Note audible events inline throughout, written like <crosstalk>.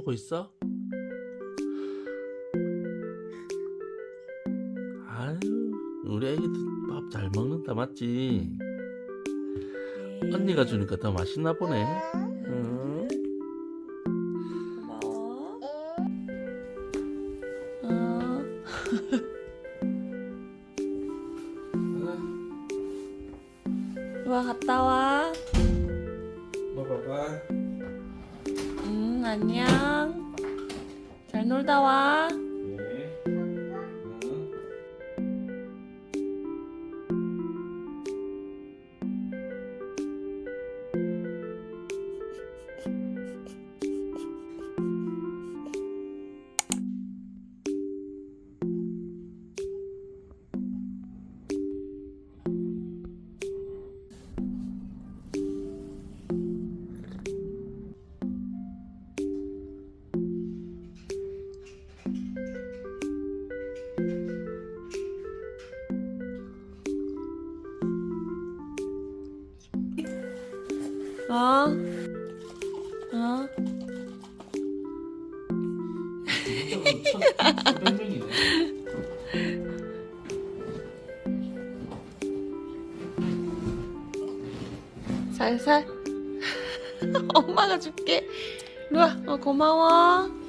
주고 있어? 아유, 우리 애기들 밥잘 먹는다, 맞지? 언니가 주니까 더 맛있나 보네. 응? 고마워. 어. 와 갔다 와. 뭐 봐봐. 응 안녕. 잘 놀다 와. 어. 어. <laughs> 살살. <laughs> 엄마가 줄게. 와. 어, 고마워.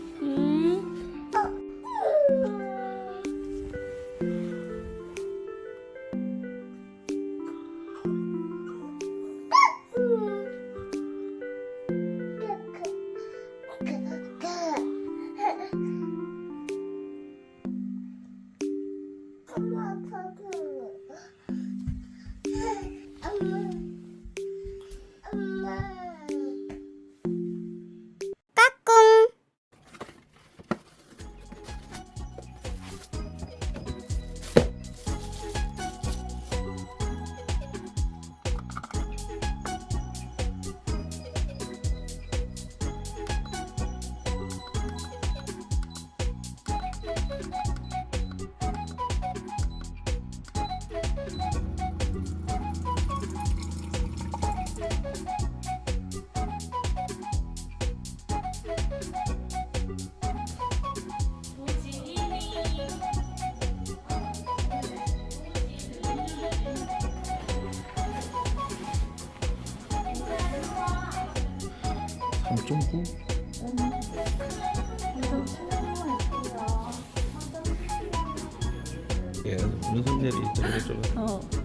3.9? 음. 예, 눈썹 내리 이쪽으로 어.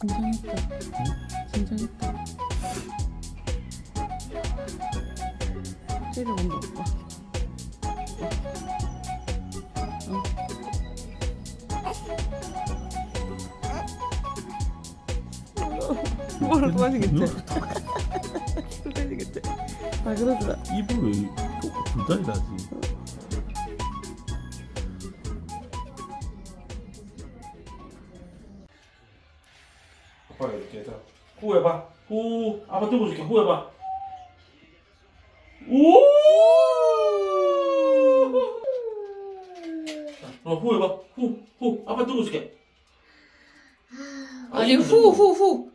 긴장했다. 긴장했다. 찌를 온다 오빠. 어. <laughs> 뭐라 또 하시겠지? <laughs> 또 하시겠지? 아 그러더라. 입을 왜 불다리다지? 후 해봐 후 아빠 들어줄게 후 해봐 오! 자, 어, 후 해봐 후후 아빠 들어줄게 아니 후 후 후.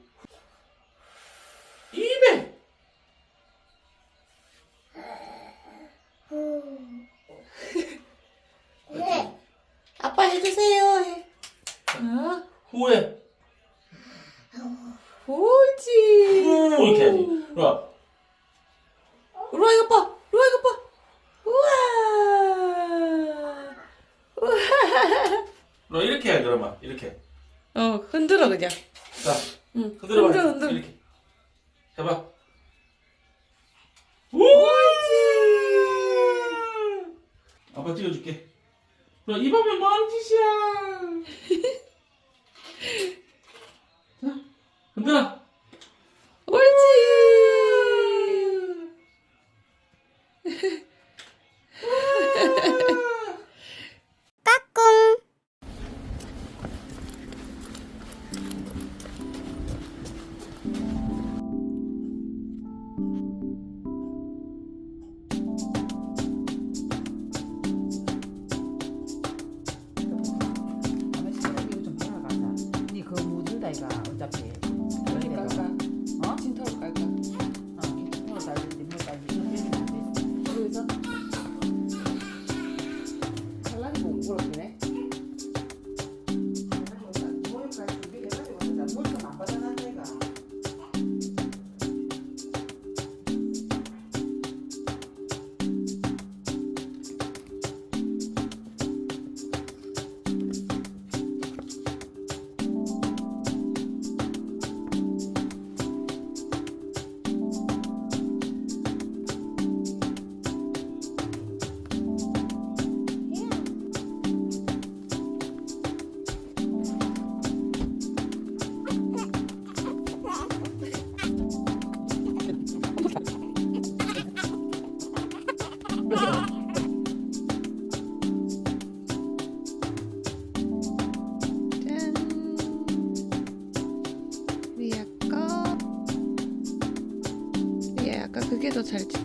입에 아빠 해주세요. 해. 어? 후해 옳지. 후 이렇게 해야지 그럼 루아 이거 봐. 루아 이거 봐. 우와. 너 이렇게 해 그러면 이렇게 어 흔들어 그냥. 자 응. 흔들어 봐 흔들어 흔들어. 이렇게 해봐 옳지. 아빠 찍어줄게. 너 이밤에 뭐하는 짓이야? <laughs> 자, 흔들어.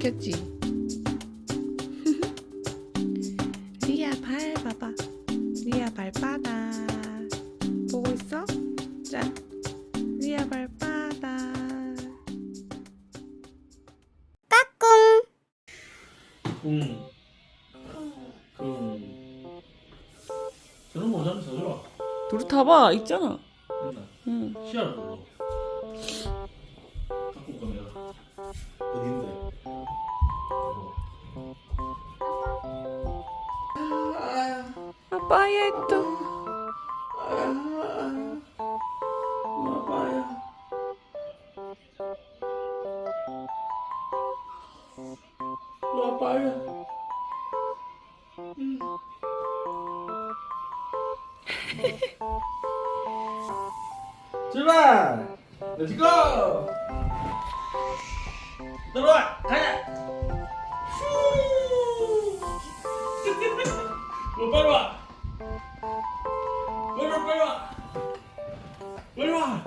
지켰지? <laughs> 리아 발 봐봐. 리아 발바닥. 보고 있어? 짠. 리아 발바닥. 응. 응. 저런 모자 좀 사줘라. 둘이 타봐. 있잖아. 맨날. 응. 시야를 보고. 갖고 올까 내가. 어딘데? 아빠의 또. 아빠야. 아빠야. 출발! Let's! 들어와! 가자! 빨리 <laughs> 와! 와, 빨리 와! 빨리 와!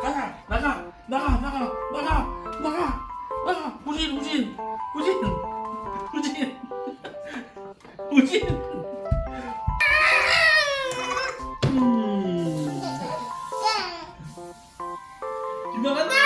가자! 나가! 나가! 나가! 나가! 나가! 나가! 후진! 후진! 후진! 후진! 후진! 음. 김명 간다!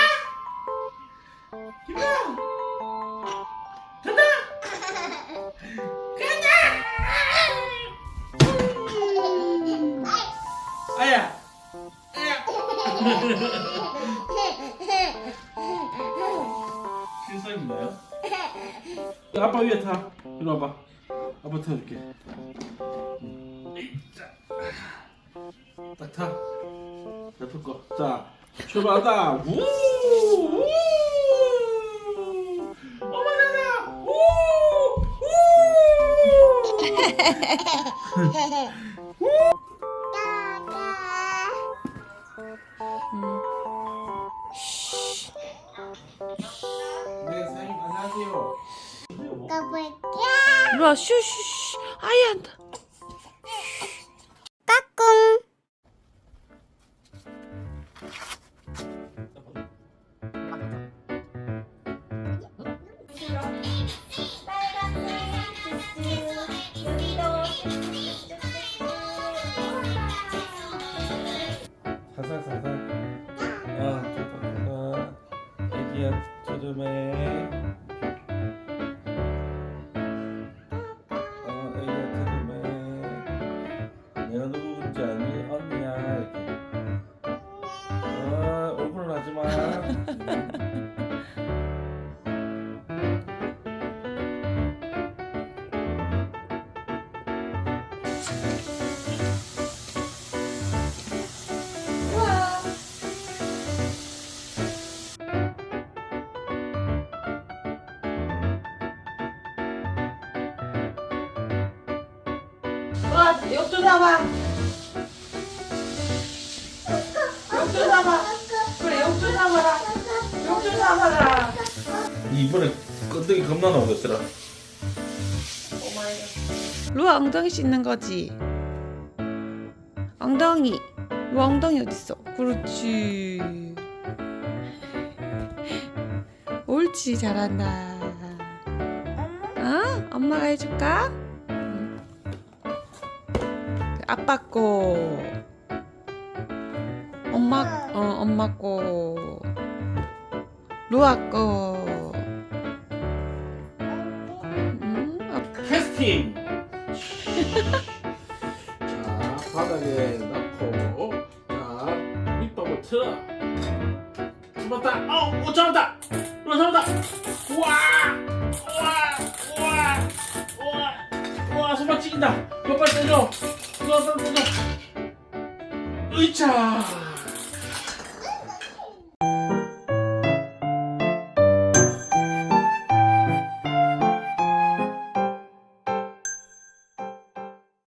아빠 위에 타. 이리 와봐. 아빠. 자. 딱 타. 옆에 거. 자, 출발한다. 우! 우! 어머나! 우! 우! 네, <laughs> 이리 와. 슈슈슈. 아예 안 타. 살살 와, 욕조 잡아. 그래, 욕조 잡아라. 욕조 잡아라. 이번에 건더기 겁나 나오겠더라. 루아 엉덩이 씻는 거지. 엉덩이. 루아 엉덩이 어딨어? 그렇지. 옳지, 잘한다. 어? 엄마가 해줄까? 응. 아빠 거. 엄마, 어, 엄마 거. 루아 거. 응? 어, 캐스팅. <laughs> 자 바닥에 넣고 자 밑밥을 틀어. 잡았다. 어, 못 잡았다. 못 잡았다. 우와, 우와, 우와, 우와, 우와, 찍인다. 이거 빨리 떼줘. 떼줘. 으이차.